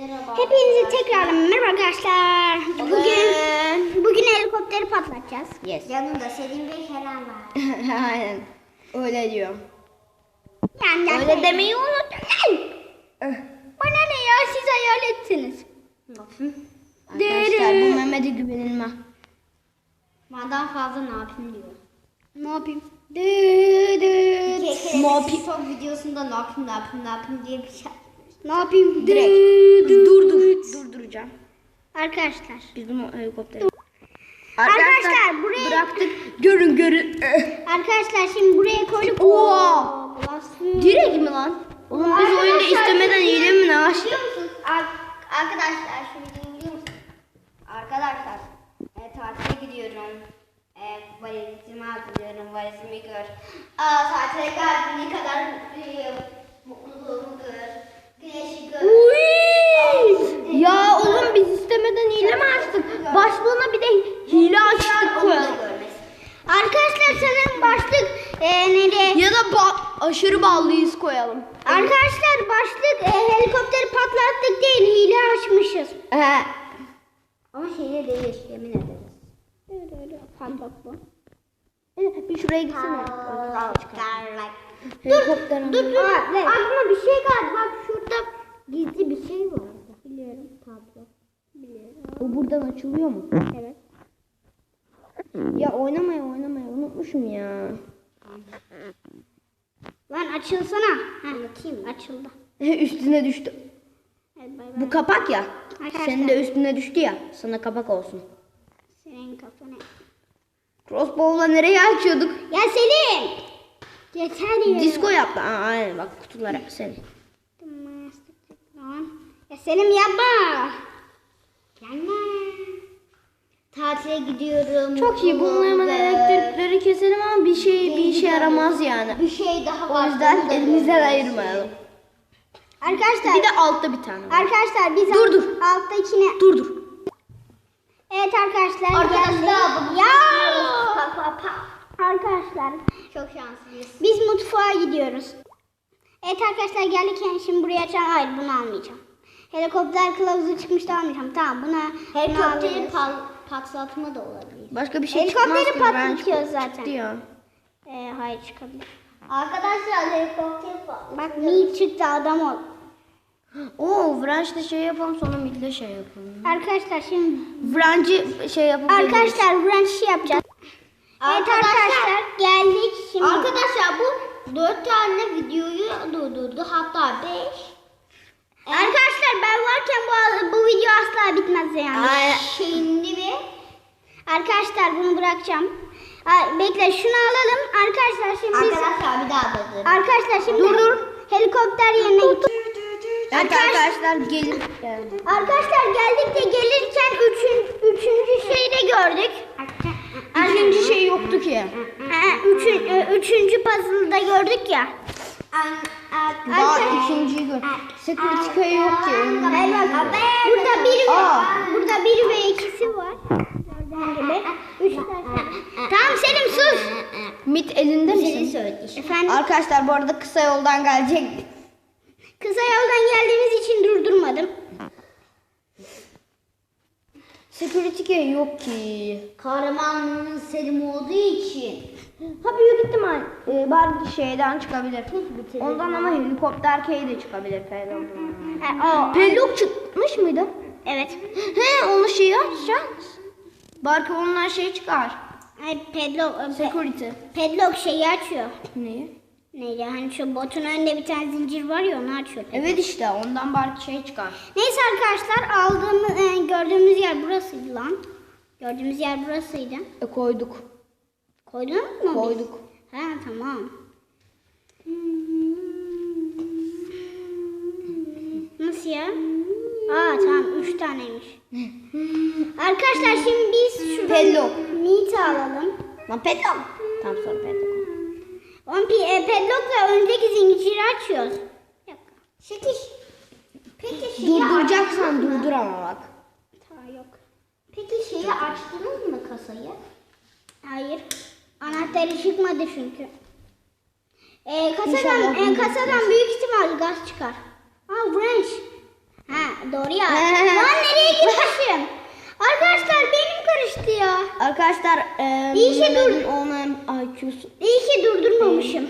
Merhaba. Hepinize tekrar merhaba arkadaşlar. Bugün bugün helikopteri patlatacağız. Yes. Yanımda Selim ve Kerem var. Aynen. Öyle diyor. Yani Öyle demeyi unuttum. Bana ne ya siz hayal etsiniz. Arkadaşlar bu Mehmet'e güvenilme. Benden fazla ne yapayım diyor. Ne yapayım? Dı dı. Mopi- de son videosunda ne yapayım ne yapayım ne yapayım diye bir şey. Ne yapayım? Direkt. Dur dur. dı. Durduracağım. Arkadaşlar. Biz bunu helikoptere. Arkadaşlar, buraya- bıraktık. Görün görün. Arkadaşlar şimdi buraya koyduk. Bastım. Direkt mi lan? Oğlum biz oyunda Arkadaşlar, istemeden şimdi- hile mi ne açtık? Arkadaşlar videoyu biliyor musun? Arkadaşlar e, tatile gidiyorum. E, valizimi hazırlıyorum. Valizimi gör. Aa, tatile geldim ne kadar mutluyum. Mutluluğumu gör. Uy! Ya oğlum biz istemeden hile mi açtık? Başlığına bir de hile açtık görmesin. Arkadaşlar sanırım başlık e, nereye? Ya da ba- aşırı ballıyız koyalım. Arkadaşlar başlık e, helikopteri patlattık değil hile açmışız. He. Ama şeyle değil yemin ederiz. Patlat bu. Bir şuraya gitsene. Dur dur dur. Aklıma bir şey geldi. Bak şurada gizli bir şey var. Biliyorum tablo. Biliyorum. O buradan açılıyor mu? Evet. Ya oynamaya oynamaya unutmuşum ya. Lan açılsana. Anlatayım. Açıldı. Üstüne düştü. Evet bay bay. Bu kapak ya. Arkadaşlar. Senin de üstüne düştü ya. Sana kapak olsun. Senin kafanı. Crossbow'la nereye açıyorduk? Ya Selim. Yeter ya. Disco yaptı. Aa, aynen bak kutulara. Lan. Ya Selim yapma. Gelme. Tatile gidiyorum. Çok iyi. Ve elektrikleri keselim ama bir şey bir işe yaramaz yani. Bir şey daha O var. yüzden onu da elimizden ayırmayalım. Arkadaşlar. Bir de altta bir tane var. Arkadaşlar biz Dur, dur. alttakine. Dur dur. Evet arkadaşlar. Arkadaşlar Ya. Pa, pa, pa. Arkadaşlar. Çok şanslıyız. Biz mutfağa gidiyoruz. Evet arkadaşlar geldik yani şimdi buraya açan hayır bunu almayacağım. Helikopter kılavuzu çıkmıştı almayacağım. Tamam buna Helikopteri pal, patlatma da olabilir. Başka bir şey Helikopteri çıkmaz ki. Ben zaten. çıktı ya. Ee, hayır çıkabilir. Arkadaşlar helikopteri patlat. Bak mi çıktı adam ol. Oo French'te şey yapalım sonra mid'le şey yapalım. Arkadaşlar şimdi French'i şey yapabiliriz. arkadaşlar şey yapacağız. Evet arkadaşlar geldik şimdi. Arkadaşlar bu dört tane videoyu durdurdu. Hatta beş. Arkadaşlar ben varken bu, bu video asla bitmez yani. Aynen. Şimdi bir Arkadaşlar bunu bırakacağım. Ay, bekle şunu alalım. Arkadaşlar şimdi Arkadaşlar bir daha durdur. Arkadaşlar şimdi dur dur. Helikopter yerine git. Evet arkadaşlar gelin. Arkadaşlar geldik de gelirken üçün, üçüncü şeyi de gördük. Üçüncü şey yoktu ki. Üçün, e, üçüncü puzzle'da gördük ya. Daha ikinciyi gör. Secret köyü yok ki. burada bir ve, Aa. burada bir ve ikisi var. Gördüğün gibi. Üç tane. Tamam Selim sus. Mid elinde misin? Efendim Arkadaşlar bu arada kısa yoldan gelecek. kısa yoldan geldiğimiz için durdurmadım. Security key yok ki. Kahramanlığın Selim olduğu için. Ha büyük ihtimal e, bari şeyden çıkabilir. Ondan ama helikopter key de çıkabilir. Pelok. Pelok çıkmış mıydı? Evet. He onu şeyi açacağız. Belki ondan şey çıkar. Ay, Pedlo, pe, Security. pedlock şeyi açıyor. Neyi? Neydi hani şu botun önünde bir tane zincir var ya onu açıyor. Evet işte ondan belki şey çıkar. Neyse arkadaşlar aldığımız e, gördüğümüz yer burasıydı lan. Gördüğümüz yer burasıydı. E koyduk. Koydun mu? biz? Koyduk. Ha tamam. Nasıl ya? Aa tamam üç taneymiş. Arkadaşlar şimdi biz şuradan Pedlock. meat alalım. Lan pedok. Tamam sonra pedok. On pi- e, pedlockla öndeki zinciri açıyoruz. Şekiş. Peki şeyi Durduracaksan durdur ama bak. Ta yok. Peki şeyi açtınız mı kasayı? Hayır. Anahtarı çıkmadı çünkü. Ee, kasadan, İnşallah e, kasadan büyük ihtimal gaz çıkar. Aa wrench. Ha doğru ya. Lan nereye gitmişim? Arkadaşlar benim karıştı ya. Arkadaşlar e, İyi ki dur. Olmayan IQ'su. İyi ki durdurmamışım.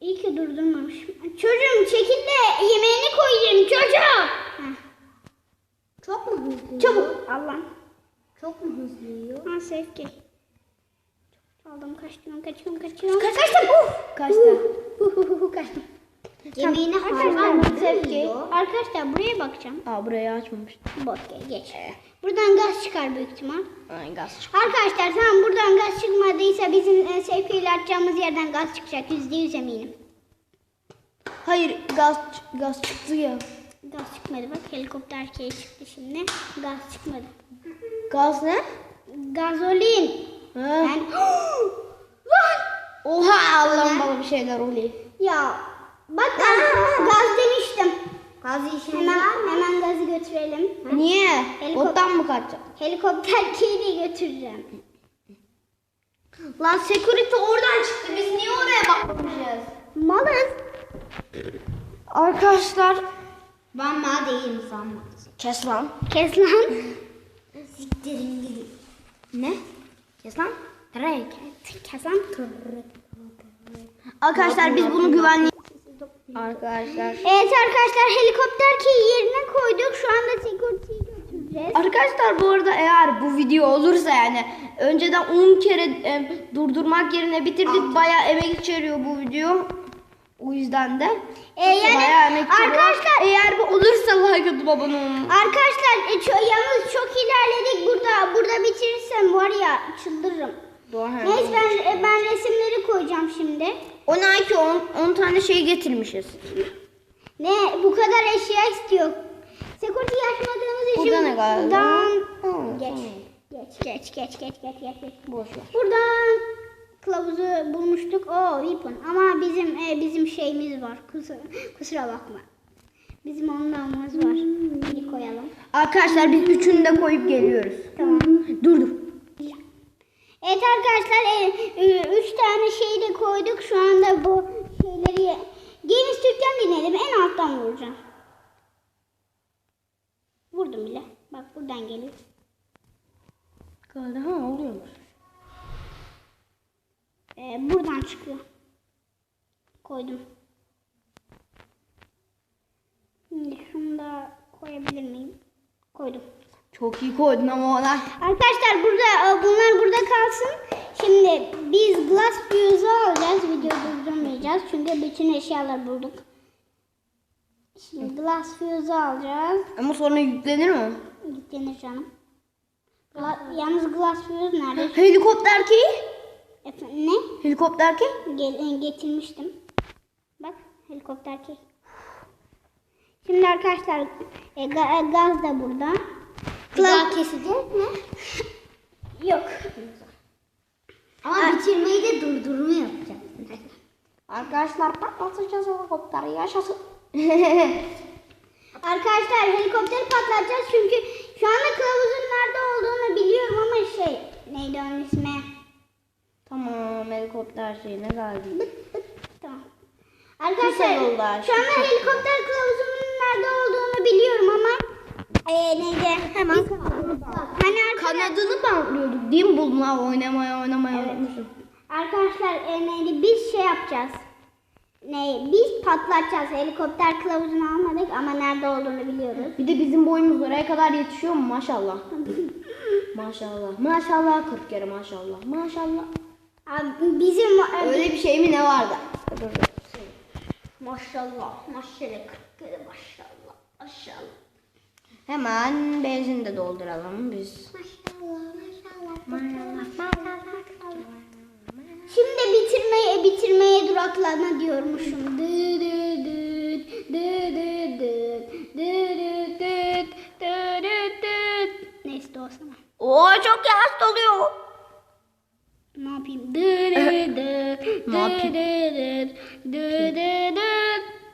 İyi ki durdurmamışım. Çocuğum çekil de yemeğini koyayım çocuğum. Heh, Çok mu hızlı? Çabuk. Allah'ım. Çok mu hızlı yiyor? Ha sevgi. Aldım kaçtım kaçıyorum kaçıyorum. Kaçtım. Uf. Kaçtı. Hu hu hu hu kaçtım. Yemeğini sevgi. yiyor. Arkadaşlar buraya bakacağım. Aa burayı açmamıştım. Bot gel geç. Buradan gaz çıkar büyük ihtimal. Ay gaz çıktı. Arkadaşlar tamam buradan gaz çıkmadıysa bizim e, sevgiyle atacağımız yerden gaz çıkacak. Yüzde yüz eminim. Hayır gaz gaz çıktı ya. Gaz çıkmadı bak helikopter şey çıktı şimdi. Gaz çıkmadı. Gaz ne? Gazolin. Ha. Ben... Lan! Oha Allah'ım bana bir şeyler oluyor. Ya bak gaz, gaz demiştim. Gaz işini Hemen hemen gazı götürelim. Niye? Helikop- Bottan mı kaçacak? Helikopter keyle götüreceğim. Lan security oradan çıktı. Biz niye oraya bakmamışız? Malız. Arkadaşlar. Ben ma değilim sanma. Kes lan. Kes lan. Siktirin gidin. Ne? Kes lan. Direkt. Kes lan. Arkadaşlar biz bunu güvenli... Arkadaşlar. Evet arkadaşlar helikopter keyi yerine koyduk. Şu anda security'yi götüreceğiz. Arkadaşlar bu arada eğer bu video olursa yani önceden 10 kere e, durdurmak yerine bitirdik. Bayağı emek içeriyor bu video. O yüzden de E, yani bayağı emek içeriyor. arkadaşlar- eğer bu olursa like atıp abone olun. Arkadaşlar e, ço- yalnız çok ilerledik burada. Burada bitirirsem var ya çıldırırım. Neyse ben, ben resimleri koyacağım şimdi. O ne ki 10 tane şey getirmişiz. Ne bu kadar eşya istiyor. Security açmadığımız için Burada ne galiba? buradan Ha, geç. tamam. Geç geç geç geç geç geç. geç. Boş ver. Buradan kılavuzu bulmuştuk. O weapon. Ama bizim e, bizim şeyimiz var. Kusura, kusura bakma. Bizim onlarımız var. Bir koyalım. Arkadaşlar biz üçünü de koyup geliyoruz. Tamam. Dur dur. Evet arkadaşlar e, üç tane şeyi de koyduk. Şu anda bu şeyleri Games Türk'ten dinledim. En alttan vuracağım. Vurdum bile. Bak buradan geliyor. Galiba ha oluyormuş. E, buradan çıkıyor. Koydum. Şimdi şunu da koyabilir miyim? Koydum. Çok iyi koydun ama ona. Arkadaşlar burada e, bunlar burada kalsın. Şimdi biz glass fuse'u alacağız. Video durdurmayacağız. Çünkü bütün eşyalar bulduk. Şimdi glass fuse'u alacağız. Ama sonra yüklenir mi? Yüklenir canım. Gla- yalnız glass fuse nerede? Helikopter ki? Efendim, ne? Helikopter ki? Gel, e, getirmiştim. Bak helikopter ki. Şimdi arkadaşlar e, e, gaz da burada. Daha kesecek mi? Yok. Ama bitirmeyi de durdurma yapacaksın. Arkadaşlar patlatacağız helikopteri yaşasın. Arkadaşlar helikopteri patlatacağız çünkü şu anda kılavuzun nerede olduğunu biliyorum ama şey neydi onun ismi? tamam helikopter şeyine geldik. Tamam. Arkadaşlar şu anda helikopter kılavuzunun nerede olduğunu biliyorum ee, neydi? Hemen Hani arkadaşlar, Kanadını bantlıyorduk değil mi bunlar oynamaya oynamaya unutmuşum. arkadaşlar ee, neydi? Biz şey yapacağız. Ne? Biz patlatacağız. Helikopter kılavuzunu almadık ama nerede olduğunu biliyoruz. Bir de bizim boyumuz oraya kadar yetişiyor mu maşallah. maşallah. Maşallah 40 kere maşallah. Maşallah. Abi, bizim Öyle bir şey mi ne vardı? Maşallah. Maşallah. Kırk maşallah. Maşallah. Hemen benzin de dolduralım biz. Şimdi bitirmeye bitirmeye duraklama diyormuşum. Dı dı dı dı dı dı dı dı dı dı dı dı. Neyse o sana. Oo çok yavaş doluyor. Ne yapayım? Dı dı dı dı dı dı dı dı dı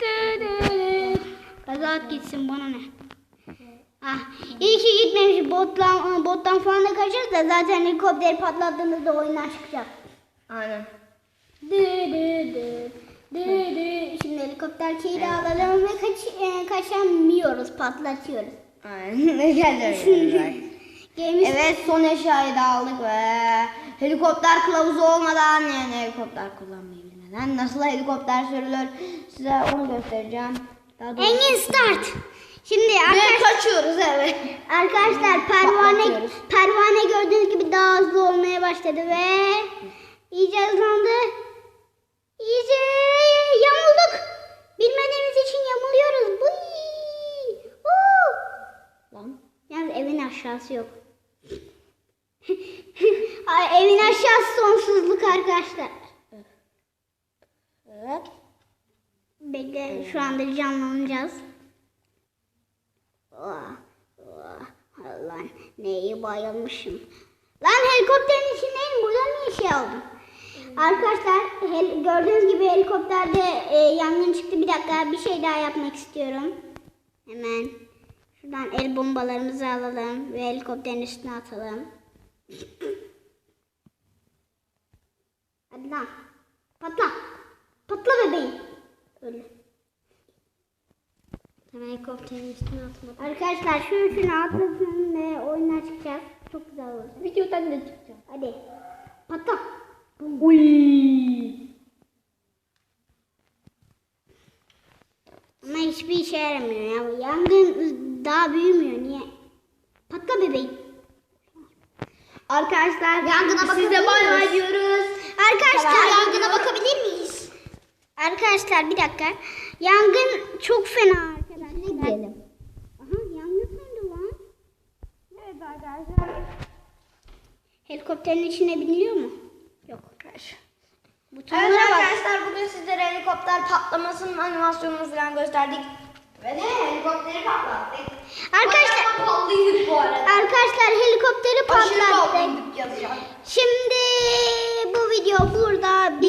dı dı dı. Gaza at gitsin bana ne? İyi ki gitmemiş. Bottan, bottan falan da kaçarız da zaten helikopteri patlattığımızda oyundan çıkacak. Aynen. Dı dı dı De, de. Şimdi helikopter şeyi alalım ve kaç, e, kaçamıyoruz, patlatıyoruz. Aynen. Geldi. Gelmiş. Evet son eşyayı da aldık ve helikopter kılavuzu olmadan yani helikopter kullanmayı bilmeden nasıl helikopter sürülür size onu göstereceğim. Daha Engin start. Şimdi Ve arkadaşlar, kaçıyoruz evet. arkadaşlar pervane, pervane gördüğünüz gibi daha hızlı olmaya başladı ve iyice hızlandı. İyice yamulduk. Bilmediğimiz için yamuluyoruz. Bıy! Lan. Yalnız evin aşağısı yok. Ay, evin aşağısı sonsuzluk arkadaşlar. Evet. Bekle şu anda canlanacağız. Lan ne iyi bayılmışım. Lan helikopterin içindeyim burada niye şey aldım? Arkadaşlar gördüğünüz gibi helikopterde e, yangın çıktı. Bir dakika bir şey daha yapmak istiyorum. Hemen şuradan el bombalarımızı alalım ve helikopterin üstüne atalım. Hadi lan. Patla. Patla bebeğim. Öyle. Hemen helikopterin üstüne atmadım. Arkadaşlar şu üçünü atlasın ve oyuna çıkacağız. Çok güzel olur. Videodan da çıkacağım. Hadi. Patla. Uy. Ama hiçbir işe yaramıyor ya. Yangın daha büyümüyor. Niye? Patla bebeğim. Arkadaşlar Yangına size bakabilir bay bay miyiz? diyoruz. Arkadaşlar Yangına bakabilir miyiz? Arkadaşlar bir dakika. Yangın çok fena arkadaşlar. gidelim. Aha yangın söndü lan. Evet arkadaşlar. Helikopterin içine biniliyor mu? Yok. Evet Butonlara bak. arkadaşlar bugün sizlere helikopter patlamasının animasyonunu falan gösterdik. Ve de helikopteri patlattık. Arkadaşlar Bayağı pahalıydık bu arada. arkadaşlar helikopteri Aşırı patlattık. yazacağım. Şimdi bu video bu